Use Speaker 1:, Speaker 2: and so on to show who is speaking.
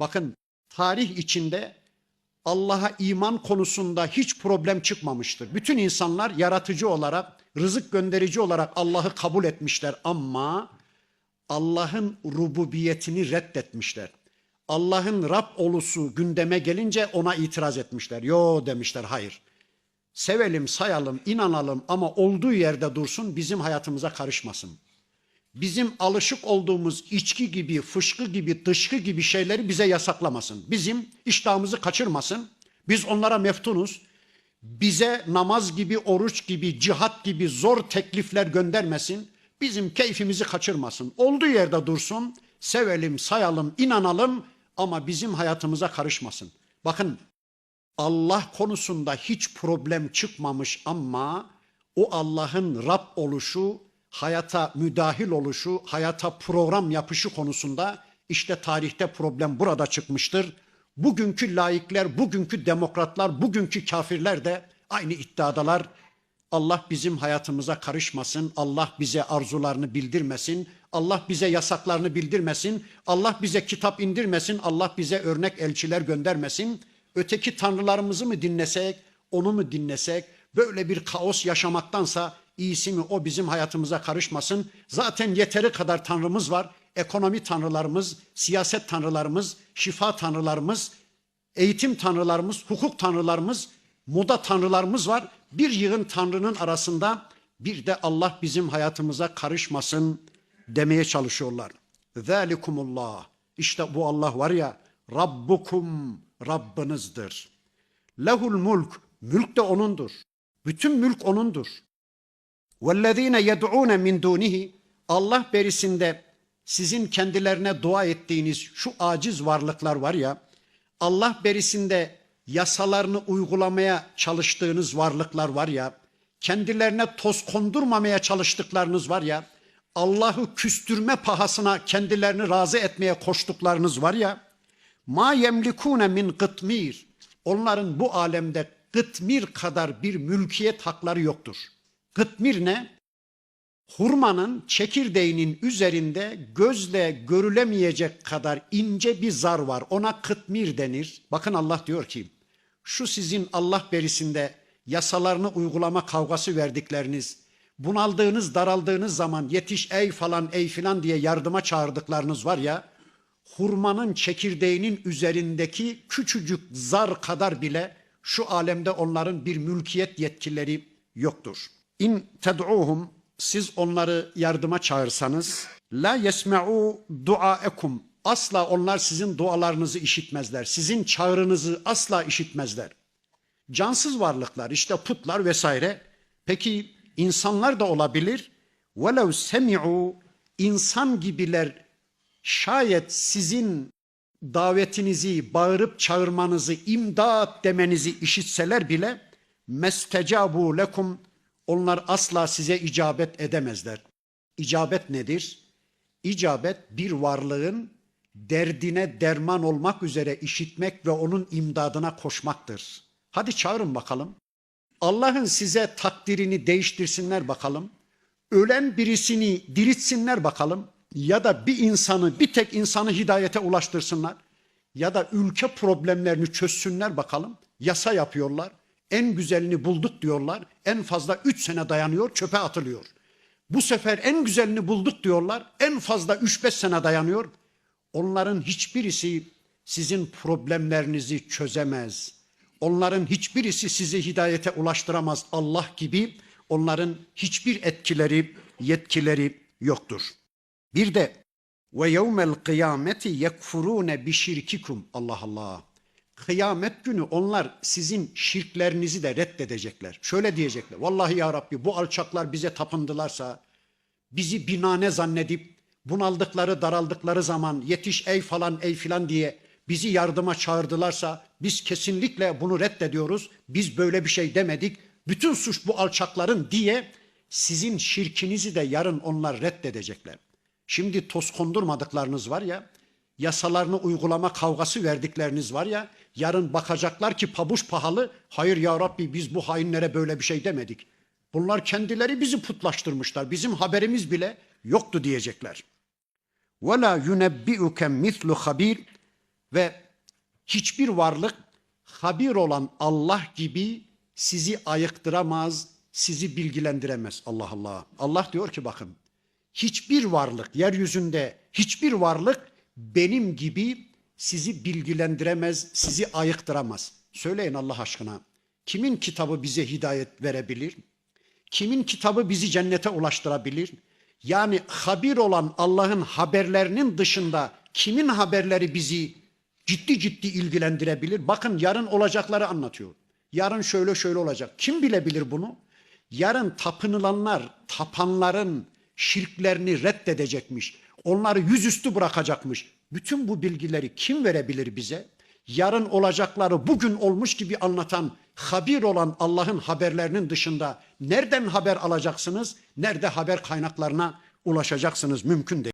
Speaker 1: Bakın tarih içinde Allah'a iman konusunda hiç problem çıkmamıştır. Bütün insanlar yaratıcı olarak, rızık gönderici olarak Allah'ı kabul etmişler ama Allah'ın rububiyetini reddetmişler. Allah'ın Rab olusu gündeme gelince ona itiraz etmişler. Yo demişler hayır. Sevelim, sayalım, inanalım ama olduğu yerde dursun bizim hayatımıza karışmasın. Bizim alışık olduğumuz içki gibi, fışkı gibi, dışkı gibi şeyleri bize yasaklamasın. Bizim iştahımızı kaçırmasın. Biz onlara meftunuz. Bize namaz gibi, oruç gibi, cihat gibi zor teklifler göndermesin. Bizim keyfimizi kaçırmasın. Olduğu yerde dursun. Sevelim, sayalım, inanalım ama bizim hayatımıza karışmasın. Bakın Allah konusunda hiç problem çıkmamış ama o Allah'ın Rab oluşu, hayata müdahil oluşu, hayata program yapışı konusunda işte tarihte problem burada çıkmıştır. Bugünkü laikler, bugünkü demokratlar, bugünkü kafirler de aynı iddiadalar. Allah bizim hayatımıza karışmasın. Allah bize arzularını bildirmesin. Allah bize yasaklarını bildirmesin. Allah bize kitap indirmesin. Allah bize örnek elçiler göndermesin. Öteki tanrılarımızı mı dinlesek, onu mu dinlesek, böyle bir kaos yaşamaktansa iyisi mi o bizim hayatımıza karışmasın. Zaten yeteri kadar tanrımız var. Ekonomi tanrılarımız, siyaset tanrılarımız, şifa tanrılarımız, eğitim tanrılarımız, hukuk tanrılarımız, moda tanrılarımız var. Bir yığın tanrının arasında bir de Allah bizim hayatımıza karışmasın demeye çalışıyorlar. Zalikumullah. İşte bu Allah var ya Rabbukum Rabbinizdir. Lehul mulk. Mülk de O'nundur. Bütün mülk O'nundur. وَالَّذ۪ينَ يَدْعُونَ مِنْ دُونِهِ Allah berisinde sizin kendilerine dua ettiğiniz şu aciz varlıklar var ya, Allah berisinde yasalarını uygulamaya çalıştığınız varlıklar var ya, kendilerine toz kondurmamaya çalıştıklarınız var ya, Allah'ı küstürme pahasına kendilerini razı etmeye koştuklarınız var ya, ma yemlikune min kıtmir. Onların bu alemde kıtmir kadar bir mülkiyet hakları yoktur. Kıtmir ne? Hurmanın çekirdeğinin üzerinde gözle görülemeyecek kadar ince bir zar var. Ona kıtmir denir. Bakın Allah diyor ki şu sizin Allah berisinde yasalarını uygulama kavgası verdikleriniz, bunaldığınız, daraldığınız zaman yetiş ey falan ey filan diye yardıma çağırdıklarınız var ya, hurmanın çekirdeğinin üzerindeki küçücük zar kadar bile şu alemde onların bir mülkiyet yetkileri yoktur. İn ted'uhum siz onları yardıma çağırsanız la yesma'u duaekum asla onlar sizin dualarınızı işitmezler. Sizin çağrınızı asla işitmezler. Cansız varlıklar işte putlar vesaire. Peki insanlar da olabilir. Velev semi'u insan gibiler şayet sizin davetinizi, bağırıp çağırmanızı, imdat demenizi işitseler bile mestecabu lekum onlar asla size icabet edemezler. İcabet nedir? İcabet bir varlığın derdine derman olmak üzere işitmek ve onun imdadına koşmaktır. Hadi çağırın bakalım. Allah'ın size takdirini değiştirsinler bakalım. Ölen birisini diritsinler bakalım. Ya da bir insanı, bir tek insanı hidayete ulaştırsınlar. Ya da ülke problemlerini çözsünler bakalım. Yasa yapıyorlar. En güzelini bulduk diyorlar. En fazla üç sene dayanıyor, çöpe atılıyor. Bu sefer en güzelini bulduk diyorlar. En fazla üç beş sene dayanıyor. Onların hiçbirisi sizin problemlerinizi çözemez. Onların hiçbirisi sizi hidayete ulaştıramaz. Allah gibi onların hiçbir etkileri, yetkileri yoktur. Bir de ve yevmel kıyameti yekfurune bi şirkikum. Allah Allah. Kıyamet günü onlar sizin şirklerinizi de reddedecekler. Şöyle diyecekler. Vallahi ya Rabbi bu alçaklar bize tapındılarsa, bizi binane zannedip bunaldıkları, daraldıkları zaman yetiş ey falan ey filan diye bizi yardıma çağırdılarsa biz kesinlikle bunu reddediyoruz. Biz böyle bir şey demedik. Bütün suç bu alçakların diye sizin şirkinizi de yarın onlar reddedecekler. Şimdi toz kondurmadıklarınız var ya, yasalarını uygulama kavgası verdikleriniz var ya, yarın bakacaklar ki pabuç pahalı, hayır ya Rabbi biz bu hainlere böyle bir şey demedik. Bunlar kendileri bizi putlaştırmışlar, bizim haberimiz bile yoktu diyecekler. وَلَا يُنَبِّئُكَ مِثْلُ خَب۪يرٍ Ve hiçbir varlık habir olan Allah gibi sizi ayıktıramaz, sizi bilgilendiremez. Allah Allah. Allah diyor ki bakın hiçbir varlık yeryüzünde hiçbir varlık benim gibi sizi bilgilendiremez, sizi ayıktıramaz. Söyleyin Allah aşkına. Kimin kitabı bize hidayet verebilir? Kimin kitabı bizi cennete ulaştırabilir? Yani habir olan Allah'ın haberlerinin dışında kimin haberleri bizi ciddi ciddi ilgilendirebilir? Bakın yarın olacakları anlatıyor. Yarın şöyle şöyle olacak. Kim bilebilir bunu? Yarın tapınılanlar, tapanların şirklerini reddedecekmiş. Onları yüzüstü bırakacakmış. Bütün bu bilgileri kim verebilir bize? Yarın olacakları bugün olmuş gibi anlatan, habir olan Allah'ın haberlerinin dışında nereden haber alacaksınız? Nerede haber kaynaklarına ulaşacaksınız? Mümkün değil.